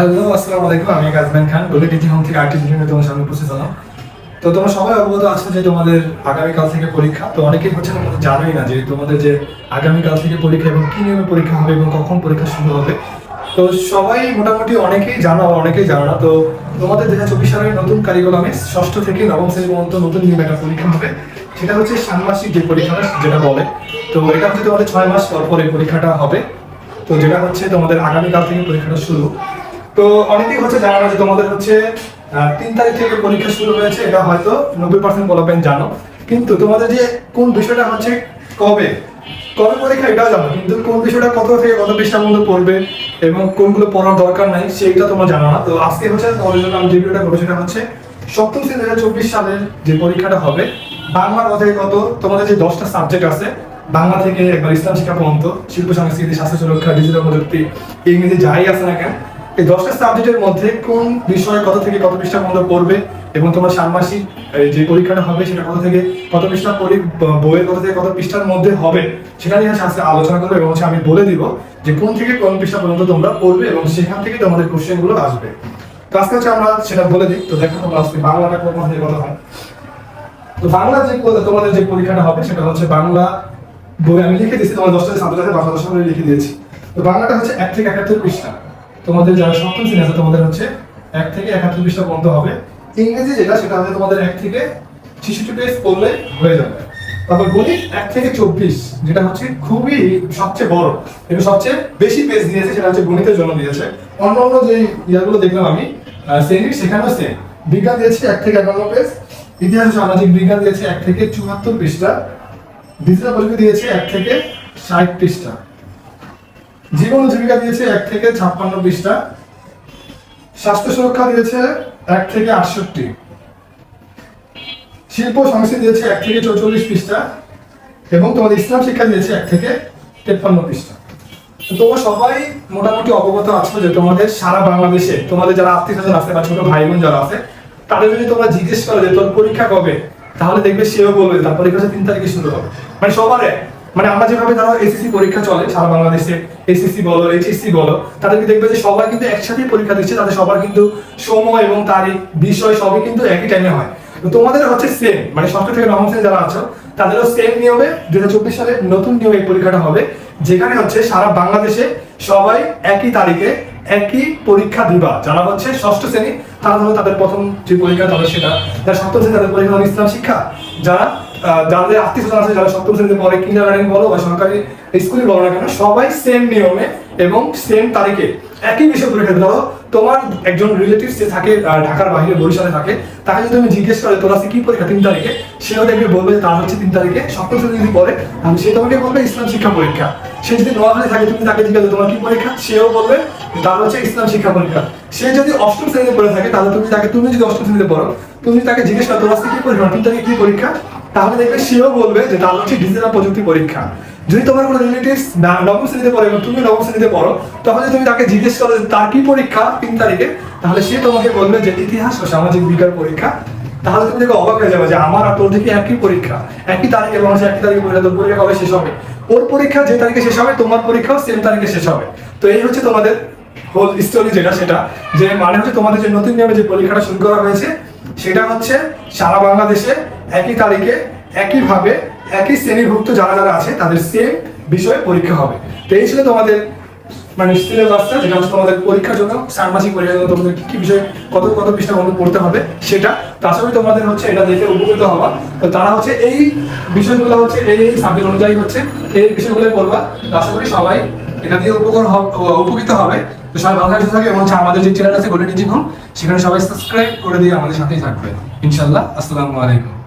Hello আসসালামু আলাইকুম, আমি গাজমান খান গলি টিচিং হোম থেকে আর্টি ডিগ্রি তোমার সামনে উপস্থিত হলাম। তো তোমরা সবাই অবগত আছো যে তোমাদের আগামীকাল থেকে পরীক্ষা, তো অনেকেই হচ্ছে তোমরা জানোই না যে তোমাদের যে আগামীকাল থেকে পরীক্ষা এবং কি নিয়মে পরীক্ষা হবে এবং কখন পরীক্ষা শুরু হবে। তো সবাই মোটামুটি অনেকেই জানো, আবার অনেকেই জানো না। তো তোমাদের দু হাজার চব্বিশ সালের নতুন কারিকুলামে ষষ্ঠ থেকে নবম শ্রেণি পর্যন্ত নতুন নিয়মে একটা পরীক্ষা হবে। সেটা হচ্ছে ষান্মাসিক যে পরীক্ষাটা যেটা বলে, তো এটা হচ্ছে তোমাদের ছয় মাস পর পর পরীক্ষাটা হবে। তো যেটা হচ্ছে তোমাদের আগামীকাল থেকে পরীক্ষাটা শুরু। তো অনেকেই হচ্ছে জানা যে তোমাদের হচ্ছে তিন তারিখ থেকে পরীক্ষা শুরু হয়েছে, এটা হয়তো নব্বই পার্সেন্ট বলবেন, জানো। কিন্তু তোমাদের যে কোন বিষয়টা হচ্ছে কবে? কবে পরীক্ষা, এটাও জানো, কিন্তু কোন বিষয়টা কত থেকে কত পৃষ্ঠা পর্যন্ত পড়বে এবং কোনগুলো পড়ার দরকার নাই, সেইটা তোমরা জানো না। তো আজকে হচ্ছে তোমাদের জন্য আমি যে ভিডিওটা করব, সেটা হচ্ছে সপ্তম শ্রেণি দু হাজার চব্বিশ সালের যে পরীক্ষাটা হবে বাংলা কত থেকে কত? তোমাদের যে দশটা সাবজেক্ট আছে, বাংলা থেকে একবার ইসলাম শিক্ষা পর্যন্ত, শিল্প, সংস্কৃতি, স্বাস্থ্য, সুরক্ষা, ডিজিটাল প্রযুক্তি, ইংরেজি যাই আছে না কেন এই দশটা সাবজেক্টের মধ্যে কোন বিষয় কত থেকে কত পৃষ্ঠা পর্যন্ত পড়বে এবং তোমার ষান্মাসিক যে পরীক্ষাটা হবে সেটা কত থেকে কত পৃষ্ঠা ব- বইয়ের কত থেকে কত পৃষ্ঠার মধ্যে হবে সেটা নিয়ে আজকে আলোচনা করব এবং আমি বলে দিব যে কোন থেকে কোন পৃষ্ঠা পর্যন্ত তোমরা পড়বে এবং সেখান থেকে তোমাদের কোশ্চেনগুলো আসবে। তো আজকে হচ্ছে আমরা সেটা বলে দিই। তো দেখো তোমরা আজকে বাংলাটা কোন থেকে কথা হয়। তো বাংলা যে তোমাদের যে পরীক্ষাটা হবে সেটা হচ্ছে বাংলা বই আমি লিখে দিয়েছি, তোমার দশটা সাবজেক্ট আছে, বাংলা দশটা লিখে দিয়েছি। তো বাংলাটা হচ্ছে এক থেকে একাত্তর পৃষ্ঠা। তোমাদের যারা সপ্তম শ্রেণি আছে, তোমাদের হচ্ছে এক থেকে একাত্তর পৃষ্ঠা পর্যন্ত হবে। ইংরেজি যেটা, সেটা হচ্ছে তোমাদের এক থেকে ছেষট্টি পেজ পড়লে হয়ে যাবে। তারপর গণিত, এক থেকে চব্বিশ, যেটা হচ্ছে খুবই সবচেয়ে বড়, এটা সবচেয়ে বেশি পেজ দিয়েছে, সেটা হচ্ছে গণিতের জন্য দিয়েছে। অন্য অন্য যে ইয়াগুলো দেখলাম আমি শ্রেণির সেখানেও সেম বিজ্ঞান দিয়েছে এক থেকে একান্ন পেজ, ইতিহাস সামাজিক বিজ্ঞান দিয়েছে এক থেকে চুয়াত্তর পৃষ্ঠা ডিজিটাল প্রযুক্তি দিয়েছে এক থেকে ষাট পৃষ্ঠা। জীবন জীবিকা দিয়েছে এক থেকে ছাপ্পান্ন পৃষ্ঠা স্বাস্থ্য সুরক্ষা দিয়েছে এক থেকে আটষট্টি। শিল্প সংস্কৃতি দিয়েছে এক থেকে চৌচল্লিশ পৃষ্ঠা এবং তোমাদের ইসলাম শিক্ষা দিয়েছে এক থেকে তেপ্পান্ন পৃষ্ঠা। তোমরা সবাই মোটামুটি অবগত আছো যে তোমাদের সারা বাংলাদেশে তোমাদের যারা আত্মীয় স্বজন আছে বা ছোট ভাই বোন যারা আছে, তাদের যদি তোমরা জিজ্ঞেস করো যে তোর পরীক্ষা কবে, তাহলে দেখবে সেও বলবে তার পরীক্ষা তিন তারিখে শুরু হবে। মানে সবার। মানে আমরা যেভাবে ধরো এসএসসি পরীক্ষা চলে, সারা বাংলাদেশে এসএসসি বলো এইচএসসি বলো, তাদেরকে দেখবে যে সবাই কিন্তু একসাথেই পরীক্ষা দিচ্ছে, তাদের সবার কিন্তু সময় এবং তারিখ, বিষয় সবই কিন্তু একই টাইমে হয়। তো তোমাদের হচ্ছে সেম মানে ষষ্ঠ থেকে নবম শ্রেণি যারা আছো, তাদেরও সেম নিয়মে দু হাজার চব্বিশ সালে নতুন নিয়মে এই পরীক্ষাটা হবে, যেখানে হচ্ছে সারা বাংলাদেশে সবাই একই তারিখে একই পরীক্ষা দিবা। যারা হচ্ছে ষষ্ঠ শ্রেণি, তারা ধরো তাদের প্রথম যে পরীক্ষা তাদের সেটা, যারা সপ্তম শ্রেণি তাদের পরীক্ষা ইসলাম শিক্ষা। যারা যাদের আত্মীয় স্বজন আছে, যারা সপ্তম শ্রেণীতে পড়ে কিন্ডার গার্ডেন বলো বা সরকারি স্কুলে বলো না কেন, সবাই সেম নিয়মে এবং সেম তারিখে একই বিষয় পরীক্ষা। ধরো, তোমার একজন রিলেটিভ যে থাকে ঢাকার বাইরে, বরিশালে থাকে, তাকে যদি তুমি জিজ্ঞেস করে, তোর আছে কি পরীক্ষা? তিন তারিখে, সেও দেখবে বলবে তার হচ্ছে তিন তারিখে সপ্তম শ্রেণি যদি পড়ে, তাহলে সে তোমাকে বলবে ইসলাম শিক্ষা পরীক্ষা। সে যদি নোয়াখালী থাকে, তুমি তাকে জিজ্ঞাসা তোমার কি পরীক্ষা? সেও বলবে, তার হচ্ছে ইসলাম শিক্ষা পরীক্ষা। সে যদি অষ্টম শ্রেণীতে পড়ে থাকে, তাহলে তুমি তাকে, তুমি যদি অষ্টম শ্রেণীতে পড়ো, তুমি তাকে জিজ্ঞেস করো, তোর আজকে কি পরীক্ষা? তিন তারিখে কি পরীক্ষা? তাহলে দেখবে সেও বলবে যে তার হচ্ছে ডিজিটাল প্রযুক্তি পরীক্ষা। যদি তোমার কোনো রিলেটিভস নবম শ্রেণীতে পড়ে এবং তুমি নবম শ্রেণীতে পড়ো, তাহলে তুমি তাকে জিজ্ঞেস করো যে তার কি পরীক্ষা তিন তারিখে? তাহলে সে তোমাকে বলবে যে ইতিহাস ও সামাজিক বিজ্ঞান পরীক্ষা। তাহলে তুমি দেখে অবাক হয়ে যাবে যে আমার আর তোর দেখি একই পরীক্ষা। একই তারিখে সে একই তারিখে পরীক্ষা, তোর পরীক্ষা কবে শেষ হবে? ওর পরীক্ষা যে তারিখে শেষ হবে, তোমার পরীক্ষাও সেম তারিখে শেষ হবে। তো এই হচ্ছে তোমাদের হোল স্টোরি যেটা, সেটা। যে মানে হচ্ছে তোমাদের যে নতুন নিয়মে যে পরীক্ষাটা শুরু করা হয়েছে সেটা হচ্ছে সারা বাংলাদেশে একই তারিখে একইভাবে একই শ্রেণীভুক্ত যারা যারা আছে, তাদের সেম বিষয়ে পরীক্ষা হবে। তো এই ছিল তোমাদের মানে সিলেবাসটা যেটা হচ্ছে তোমাদের পরীক্ষার জন্য ষান্মাসিক পরীক্ষার জন্য তোমাদের কি কি বিষয় কত কত পৃষ্ঠা মধ্যে পড়তে হবে সেটা। তাছাড়াও তোমাদের হচ্ছে এটা দেখে উপকৃত হওয়া তো তারা হচ্ছে এই বিষয়গুলো হচ্ছে, এই সাবজেক্ট অনুযায়ী হচ্ছে, এই বিষয়গুলো তো আশা করি সবাই এটা দিয়ে উপকার উপকৃত হবে। তো সবাই ভালো থাকতে থাকে এবং আমাদের যে চ্যানেল আছে গোল্ডেন ইঞ্জিন সেখানে সবাই সাবস্ক্রাইব করে দিয়ে আমাদের সাথেই থাকবে ইনশাল্লাহ আসসালামু আলাইকুম।